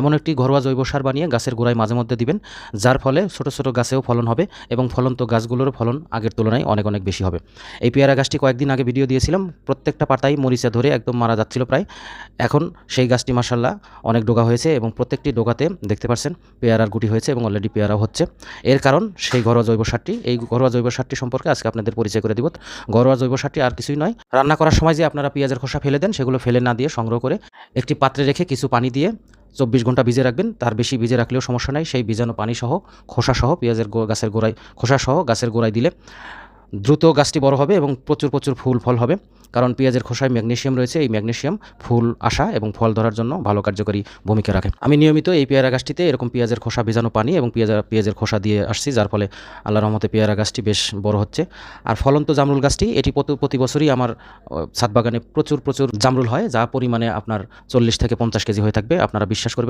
এমন একটি ঘরোয়া জৈব সার বানিয়ে গাছের গোড়ায় মাঝে মধ্যে দিবেন, যার ফলে ছোট ছোট গাছেও ফলন হবে এবং ফলন্ত গাছগুলোরও ফলন আগের তুলনায় অনেক অনেক বেশি হবে। এই পেয়ারা গাছটি কয়েকদিন আগে ভিডিও দিয়েছিলাম, প্রত্যেকটা পাতাই মরিচা ধরে একদম মারা যাচ্ছিল প্রায়। এখন সেই গাছটি মাসাল্লাহ অনেক ডোগা হয়েছে এবং প্রত্যেকটি ডোগাতে দেখতে পাচ্ছেন পেয়ারার গুটি হয়েছে এবং অলরেডি পেয়ারাও হচ্ছে। এর কারণ সেই ঘরোয়া জৈব সারটি, এই ঘরোয়া জৈব সারটি সম্পর্কে আজকে আপনাদের পরিচয় করে দিব। ঘরোয়া জৈব সারটি আর কিছুই নয়, রান্না করার সময় যে আপনারা পেঁয়াজের খোসা ফেলে দেন, সেগুলো ফেলে না দিয়ে সংগ্রহ করে একটি পাত্রে রেখে কিছু পানি দিয়ে চব্বিশ ঘণ্টা ভিজে রাখবেন, তার বেশি ভিজে রাখলেও সমস্যা নাই, সেই ভিজানো পানি সহ খোসা সহ পেঁয়াজের গাছের গোড়ায়, খোসাসহ গাছের গোড়ায় দিলে দ্রুত গাছটি বড় হবে এবং প্রচুর প্রচুর ফুল ফল হবে। কারণ পেঁয়াজের খোসায় ম্যাগনেসিয়াম রয়েছে। এই ম্যাগনেসিয়াম ফুল আসা এবং ফল ধরার জন্য ভালো কার্যকরী ভূমিকা রাখে। আমি নিয়মিত এই পেয়ারা গাছটিতে এরকম পেঁয়াজের খোসা ভেজানো পানি এবং পেঁয়াজ, পেঁয়াজের খোসা দিয়ে আসছি, যার ফলে আল্লাহ রহমতে পেয়ারা গাছটি বেশ বড় হচ্ছে। আর ফলন্ত জামরুল গাছটি, এটি প্রতি বছরই আমার ছাদ বাগানে প্রচুর প্রচুর জামরুল হয়, যা পরিমাণে আপনার চল্লিশ থেকে পঞ্চাশ কেজি হয়ে থাকবে। আপনারা বিশ্বাস করবেন